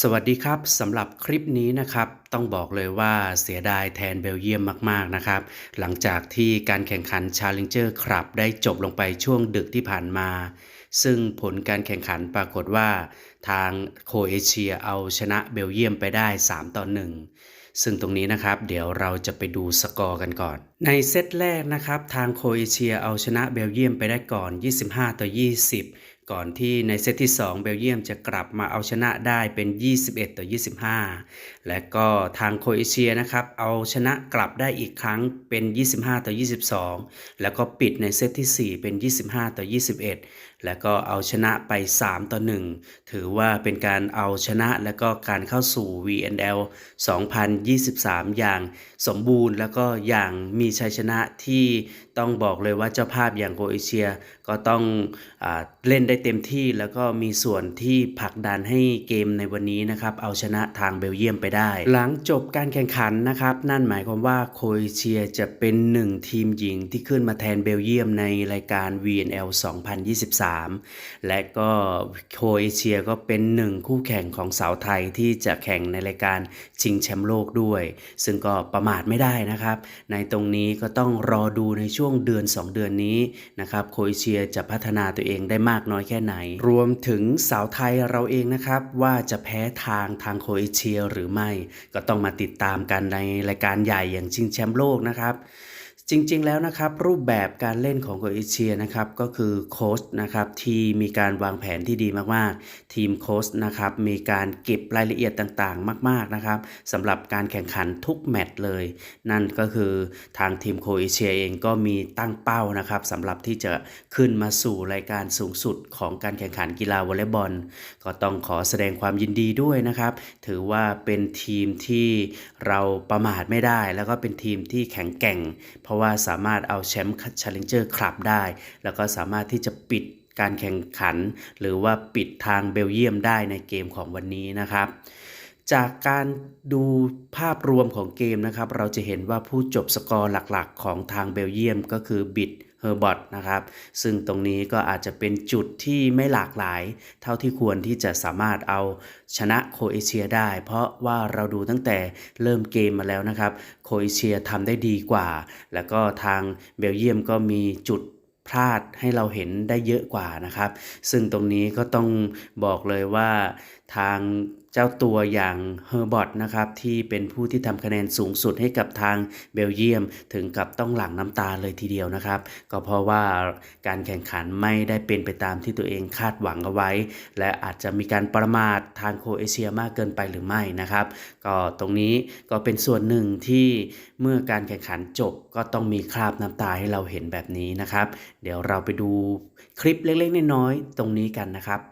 สวัสดีครับสำหรับคลิปนี้นะครับ ต้องบอกเลยว่าเสียดายแทนเบลเยียมมากๆนะครับ หลังจากที่การแข่งขัน Challenger ครับได้จบลงไปช่วงดึกที่ผ่านมา ซึ่งผลการแข่งขันปรากฏว่า ทางโคเอเชียเอาชนะเบลเยียมไปได้ 3 ต่อ 1 ซึ่งตรงนี้นะครับ เดี๋ยวเราจะไปดูสกอร์กันก่อน ในเซตแรกนะครับ ทางโคเอเชียเอาชนะเบลเยียมไปได้ก่อน 25 ต่อ 20 ก่อนที่ในเซตที่ 2 เบลเยียมจะกลับมาเอาชนะได้เป็น 21 ต่อ 25 และก็ทางโครเอเชียนะครับเอาชนะกลับได้อีกครั้งเป็น 25 ต่อ 22 แล้วก็ปิดในเซตที่ 4 เป็น 25 ต่อ 21 แล้วก็เอาชนะไป 3 ต่อ 1 ถือว่าเป็นการเอาชนะและก็การเข้าสู่ VNL 2023 อย่างสมบูรณ์แล้วก็อย่างมีชัยชนะที่ต้องบอกเลยว่าเจ้าภาพอย่างโครเอเชียก็ต้องอเล่นได้้เต็มที่แล้วก็มีส่วนที่ผลักดันให้เกมในวันนี้นะครับเอาชนะทางเบลเยียมไปได้ หลังจบการแข่งขันนะครับนั่นหมายความว่าโครเอเชียจะเป็นหนึ่งทีมหญิงที่ขึ้นมาแทนเบลเยียมในรายการ VNL 2023 และก็โครเอเชียก็เป็นหนึ่งคู่แข่งของสาวไทยที่จะแข่งในรายการชิงแชมป์โลกด้วย ซึ่งก็ประมาทไม่ได้นะครับ ในตรงนี้ก็ต้องรอดูในช่วงเดือน 2 เดือนนี้นะครับโครเอเชียจะพัฒนาตัวเองได้มากน้อยแค่ไหน รวมถึงสาวไทยเราเองนะครับว่าจะแพ้ทางทางโคเอเชียหรือไม่ ก็ต้องมาติดตามกันในรายการใหญ่อย่างชิงแชมป์โลกนะครับ จริงๆแล้วนะครับรูปแบบการเล่นของโครเอเชียนะครับก็คือโค้ชนะครับที่มีการวางแผนที่ดีมากๆ ทีมโค้ชนะครับมีการเก็บรายละเอียดต่างๆ มากๆนะครับสำหรับการแข่งขันทุกแมตช์เลย นั่นก็คือทางทีมโครเอเชียเองก็มีตั้งเป้านะครับสำหรับที่จะขึ้นมาสู่รายการสูงสุดของการแข่งขันกีฬาวอลเลย์บอล ก็ต้องขอแสดงความยินดีด้วยนะครับถือว่าเป็นทีมที่เราประมาทไม่ได้ แล้วก็เป็นทีมที่แข็งแกร่ง เพราะว่าสามารถเอาแชมป์ Challenger ครับได้ แล้วก็สามารถที่จะปิดการแข่งขัน หรือว่าปิดทางเบลเยียมได้ในเกมของวันนี้นะครับ จากการดูภาพรวมของเกมนะครับ เราจะเห็นว่าผู้จบสกอร์หลักๆ ของทางเบลเยียมก็คือบิดเฮอร์บอตนะครับ ซึ่งตรงนี้ก็อาจจะเป็นจุดที่ไม่หลากหลาย เท่าที่ควรที่จะสามารถเอาชนะโคเอเชียได้ เพราะว่าเราดูตั้งแต่เริ่มเกมมาแล้วนะครับ โคเอเชียทำได้ดีกว่า แล้วก็ทางเบลเยียมก็มีจุดพลาดให้เราเห็นได้เยอะกว่านะครับ ซึ่งตรงนี้ก็ต้องบอกเลยว่า ทางเจ้าตัวอย่างเฮอร์บอตนะครับที่เป็นผู้ที่ทำคะแนนสูงสุดให้กับทางเบลเยียม ถึงกับต้องหลั่งน้ำตาเลยทีเดียวนะครับ ก็เพราะว่าการแข่งขันไม่ได้เป็นไปตามที่ตัวเองคาดหวังเอาไว้ และอาจจะมีการประมาททางโคเอเชียมากเกินไปหรือไม่นะครับ ก็ตรงนี้ก็เป็นส่วนหนึ่งที่เมื่อการแข่งขันจบก็ต้องมีคราบน้ำตาให้เราเห็นแบบนี้นะครับ เดี๋ยวเราไปดูคลิปเล็กๆน้อยๆตรงนี้กันนะครับ